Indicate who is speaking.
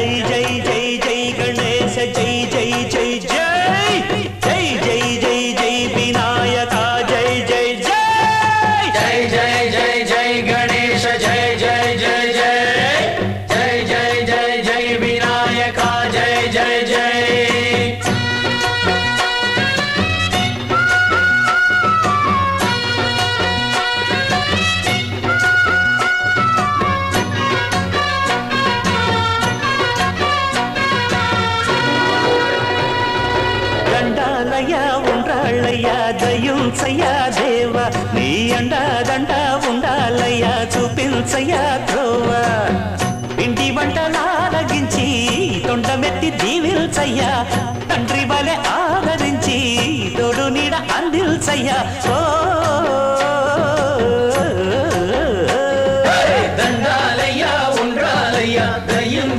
Speaker 1: జై జై జై జై గణేశ జై జై జై జై జై జై జై జై వినాయక జై జై జై
Speaker 2: జై జై
Speaker 1: అండాలయ్యా ఉండాలయ్యా దయించయ్యా దేవా. నీ అండాదండ ఉండాలయ్యా చూపించయ్యా ద్రోవా ఇంటి వంటలాలగించి తొండమెత్తి దీవిల్చయ్యా తండ్రి వలె ఆదరించి తోడు నీడ అందిల్చయ్యా ఓ. దండాలయ్యా ఉండాలయ్యా దయం